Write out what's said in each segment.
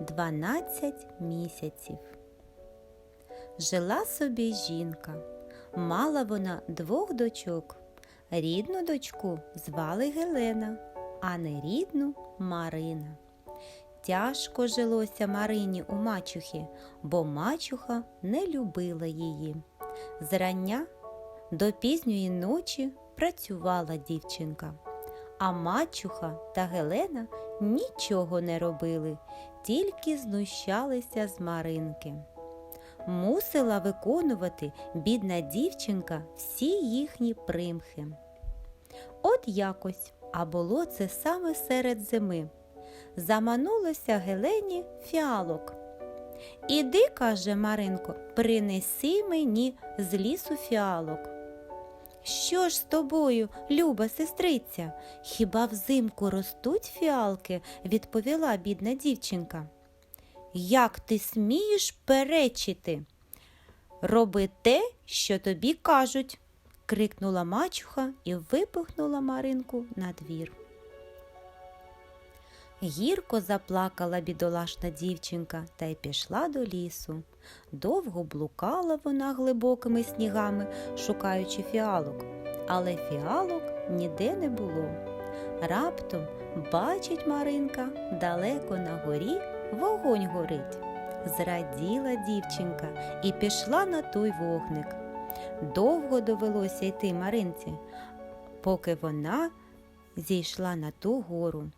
12 місяців. Жила собі жінка. Мала вона двох дочок. Рідну дочку звали Гелена, а нерідну Марина. Тяжко жилося Марині у мачухи, бо мачуха не любила її. Зрання до пізньої ночі працювала дівчинка, а мачуха та Гелена нічого не робили, тільки знущалися з Маринки. Мусила виконувати бідна дівчинка всі їхні примхи. От якось, а було це саме серед зими. Заманулося Гелені фіалок. Іди, каже Маринко, принеси мені з лісу фіалок. Що ж з тобою, люба сестриця? Хіба взимку ростуть фіалки? відповіла бідна дівчинка. Як ти смієш перечити? Роби те, що тобі кажуть, крикнула мачуха і випихнула Маринку на двір. Гірко заплакала бідолашна дівчинка та й пішла до лісу. Довго блукала вона глибокими снігами, шукаючи фіалок, але фіалок ніде не було. Раптом бачить Маринка далеко на горі вогонь горить. Зраділа дівчинка і пішла на той вогник. Довго довелося йти Маринці, поки вона зійшла на ту гору.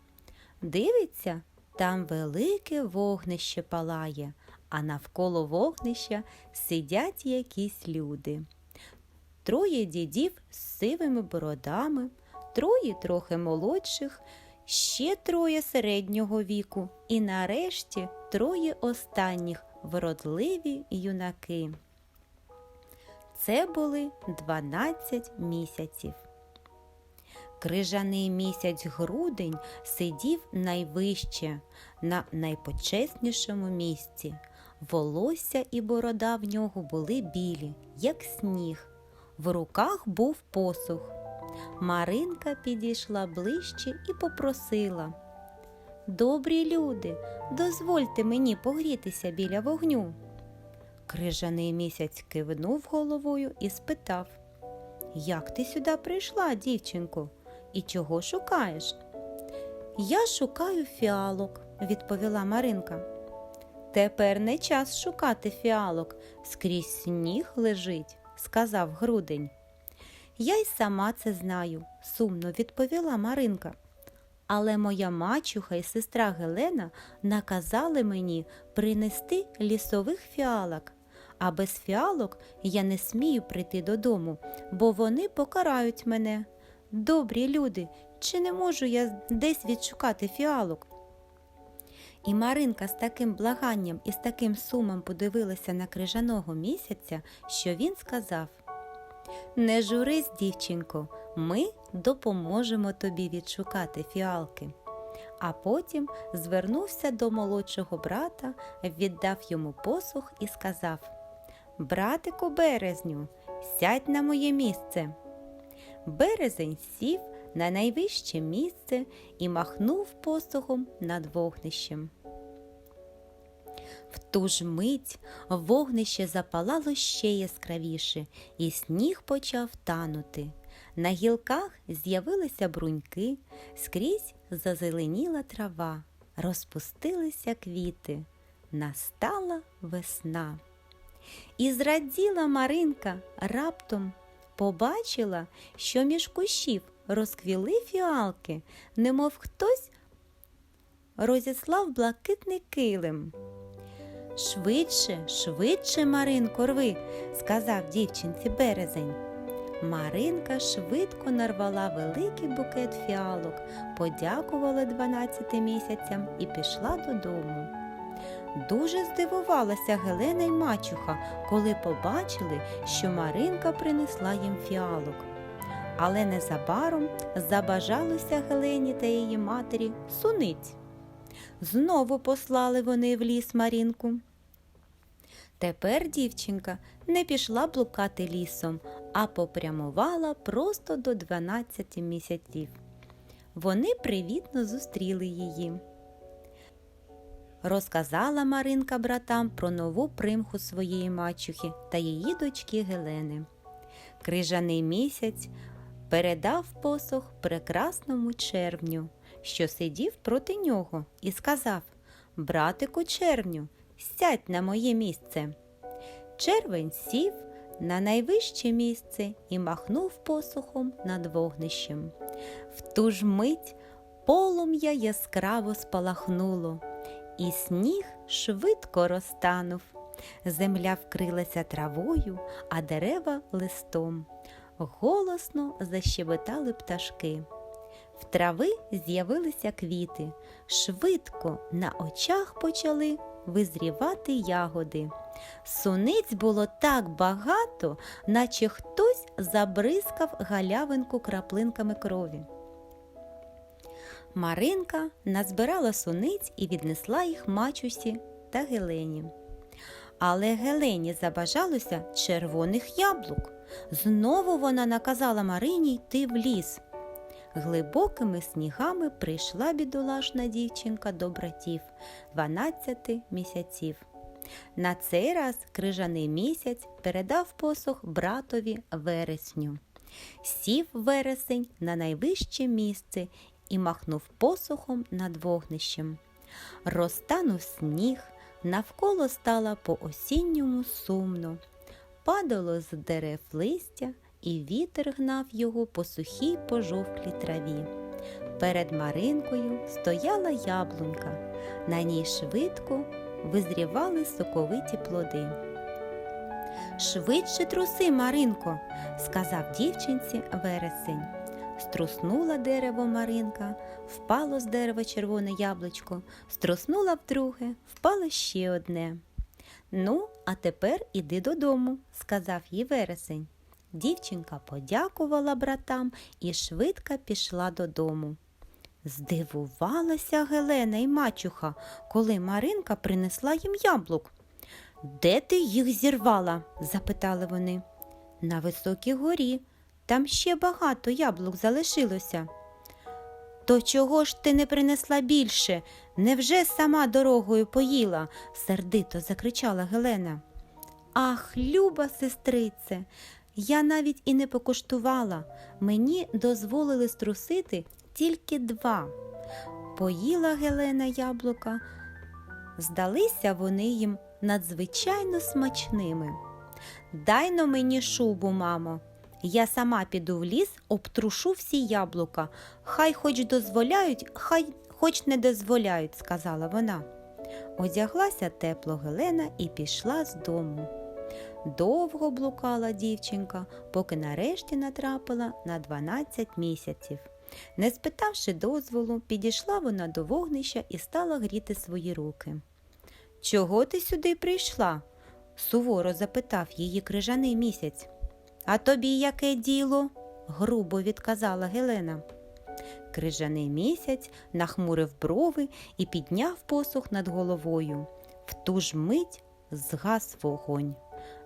Дивиться, там велике вогнище палає, а навколо вогнища сидять якісь люди. Троє дідів з сивими бородами, троє трохи молодших, ще троє середнього віку і нарешті троє останніх вродливі юнаки. Це були 12 місяців. Крижаний місяць грудень сидів найвище, на найпочеснішому місці. Волосся і борода в нього були білі, як сніг. В руках був посух. Маринка підійшла ближче і попросила Добрі люди, дозвольте мені погрітися біля вогню. Крижаний місяць кивнув головою і спитав Як ти сюди прийшла, дівчинко? І чого шукаєш? Я шукаю фіалок, відповіла Маринка. Тепер не час шукати фіалок, скрізь сніг лежить, сказав грудень. Я й сама це знаю, сумно відповіла Маринка. Але моя мачуха і сестра Гелена наказали мені принести лісових фіалок, а без фіалок я не смію прийти додому, бо вони покарають мене. Добрі люди, чи не можу я десь відшукати фіалок? І Маринка з таким благанням і з таким сумом подивилася на крижаного місяця, що він сказав Не журись, дівчинко, ми допоможемо тобі відшукати фіалки. А потім звернувся до молодшого брата, віддав йому посух і сказав Братику березню, сядь на моє місце. Березень сів на найвище місце і махнув посухом над вогнищем. В ту ж мить вогнище запалало ще яскравіше, і сніг почав танути. На гілках з'явилися бруньки, скрізь зазеленіла трава, розпустилися квіти. Настала весна. І зраділа Маринка раптом побачила, що між кущів розквіли фіалки, немов хтось розіслав блакитний килим. Швидше, швидше, Маринко, рви, сказав дівчинці березень. Маринка швидко нарвала великий букет фіалок, подякувала дванадцяти місяцям і пішла додому. Дуже здивувалася Гелена й мачуха, коли побачили, що Маринка принесла їм фіалок. Але незабаром забажалося Гелені та її матері суниць. Знову послали вони в ліс Марінку. Тепер дівчинка не пішла блукати лісом, а попрямувала просто до 12 місяців. Вони привітно зустріли її. Розказала Маринка братам про нову примху своєї мачухи та її дочки Гелени. Крижаний місяць передав посох прекрасному червню, що сидів проти нього, і сказав Братику червню, сядь на моє місце. Червень сів на найвище місце і махнув посохом над вогнищем. В ту ж мить полум'я яскраво спалахнуло, і сніг швидко розтанув. Земля вкрилася травою, а дерева листом. Голосно защебетали пташки. В трави з'явилися квіти. Швидко на очах почали визрівати ягоди. Суниць було так багато, наче хтось забризкав галявинку краплинками крові. Маринка назбирала суниць і віднесла їх мачусі та Гелені. Але Гелені забажалося червоних яблук. Знову вона наказала Марині йти в ліс. Глибокими снігами прийшла бідолашна дівчинка до братів 12 місяців. На цей раз крижаний місяць передав посох братові вересню. Сів вересень на найвище місце і махнув посохом над вогнищем. Розтанув сніг, навколо стало по осінньому сумно. Падало з дерев листя, і вітер гнав його по сухій пожовклій траві. Перед Маринкою стояла яблунька, на ній швидко визрівали соковиті плоди. Швидше труси, Маринко, сказав дівчинці вересень. Струснула дерево Маринка, впало з дерева червоне яблучко, струснула вдруге, впало ще одне. Ну, а тепер іди додому, сказав їй вересень. Дівчинка подякувала братам і швидко пішла додому. Здивувалася Гелена і мачуха, коли Маринка принесла їм яблук. Де ти їх зірвала? запитали вони. На високій горі. Там ще багато яблук залишилося. То чого ж ти не принесла більше? Невже сама дорогою поїла? сердито закричала Гелена. Ах, люба сестрице, я навіть і не покуштувала. Мені дозволили струсити тільки два. Поїла Гелена яблука. Здалися вони їм надзвичайно смачними. Дай но мені шубу, мамо. Я сама піду в ліс, обтрушу всі яблука. Хай хоч дозволяють, хай хоч не дозволяють, сказала вона. Одяглася тепло Гелена і пішла з дому. Довго блукала дівчинка, поки нарешті натрапила на 12 місяців. Не спитавши дозволу, підійшла вона до вогнища і стала гріти свої руки. Чого ти сюди прийшла? суворо запитав її крижаний місяць. А тобі яке діло? грубо відказала Гелена. Крижаний місяць нахмурив брови і підняв посух над головою. В ту ж мить згас вогонь.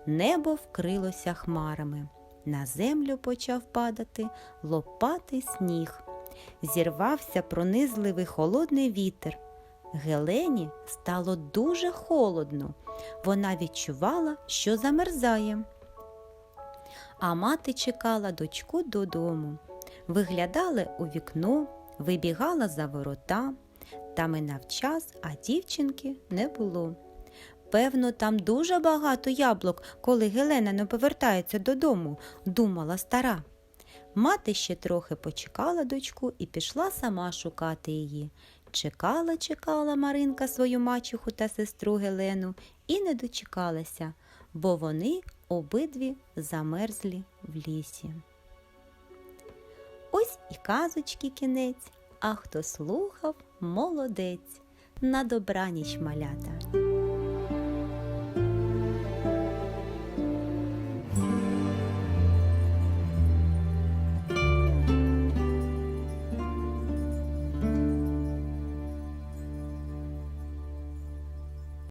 Небо вкрилося хмарами. На землю почав падати лопатий сніг. Зірвався пронизливий холодний вітер. Гелені стало дуже холодно. Вона відчувала, що замерзає. А мати чекала дочку додому. Виглядали у вікно, вибігала за ворота, та минав час, а дівчинки не було. Певно, там дуже багато яблук, коли Гелена не повертається додому, думала стара. Мати ще трохи почекала дочку і пішла сама шукати її. Чекала, чекала Маринка свою мачуху та сестру Гелену і не дочекалася, бо вони обидві замерзлі в лісі. Ось і казочки кінець, а хто слухав, молодець. На добраніч малята.